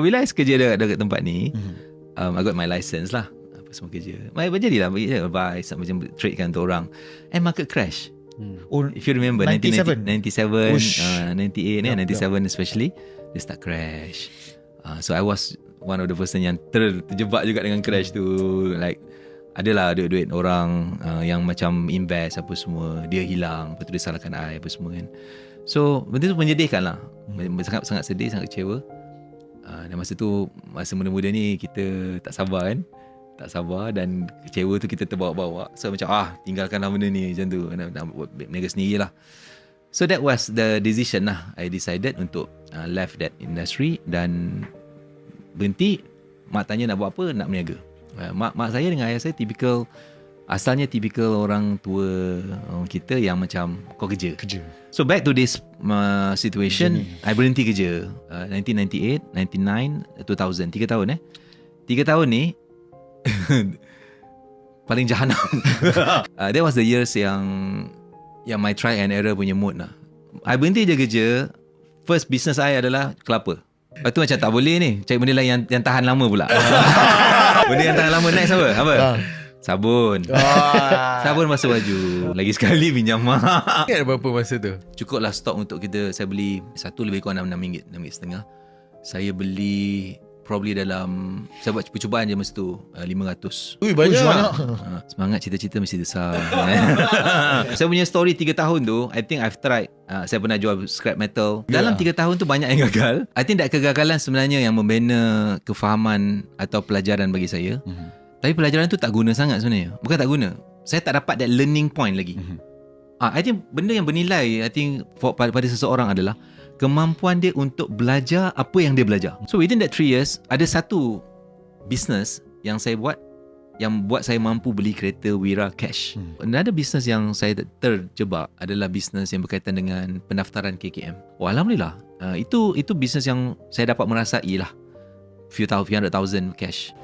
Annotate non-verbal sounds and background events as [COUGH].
Bila saya kerja dekat, dekat tempat ni, Mhm. um, I got my license lah. Apa semua kerja. Mai jadilah bagi advice macam trade kan untuk orang. And market crash. Oh, If you remember 97. 1997, Ush. uh, 98 Yup, yeah, 97 especially they start crash. Uh, so I was one of the person yang ter, terjebak juga dengan crash tu like adalah duit-duit orang uh, yang macam invest apa semua dia hilang lepas tu dia salahkan I apa semua kan so benda tu menyedihkan lah Hmm. sangat sangat sedih sangat kecewa uh, dan masa tu masa muda-muda ni kita tak sabar kan? Tak sabar dan kecewa tu kita terbawa-bawa. So macam ah tinggalkanlah benda ni macam tu. Nak, nak buat berniaga sendiri lah so that was the decision lah I decided untuk uh, left that industry dan berhenti mak tanya nak buat apa nak berniaga uh, mak mak saya dengan ayah saya typical asalnya typical orang tua orang kita yang macam kau kerja kerja. So back to this uh, situation, I berhenti kerja uh, 1998, 99, 2000, tiga tahun eh. Tiga tahun ni [LAUGHS] paling jahanam. [LAUGHS] uh, that was the years yang yang my try and error punya mood lah. I berhenti je kerja. First business I adalah kelapa. Lepas tu macam tak boleh ni. Cari benda lain yang, yang tahan lama pula. [LAUGHS] benda yang tahan lama next apa? Apa? Ah. [LAUGHS] Sabun. Wah. Sabun basuh baju. Lagi sekali pinjam mak. Ingat berapa masa tu? Cukuplah stok untuk kita Saya beli Satu lebih kurang RM6 RM6.5 Saya beli Probably dalam Saya buat percubaan je masa tu uh, 500 Ui banyak. Uish, banyak. uh, Semangat cita-cita mesti besar [LAUGHS] Saya punya story 3 tahun tu I think I've tried uh, Saya pernah jual scrap metal Dalam 3 tahun tu banyak yang gagal I think that kegagalan sebenarnya Yang membina kefahaman Atau pelajaran bagi saya Mhm. Tapi pelajaran tu tak guna sangat sebenarnya Bukan tak guna Saya tak dapat that learning point lagi Mhm. Ah, I think benda yang bernilai I think for, pada, pada seseorang adalah kemampuan dia untuk belajar apa yang dia belajar. So within that 3 years ada satu business yang saya buat yang buat saya mampu beli kereta Wira cash. Hmm. Another business yang saya terjebak adalah business yang berkaitan dengan pendaftaran KKM. Oh alhamdulillah. Uh, itu itu business yang saya dapat merasai lah. Few thousand, few hundred thousand cash.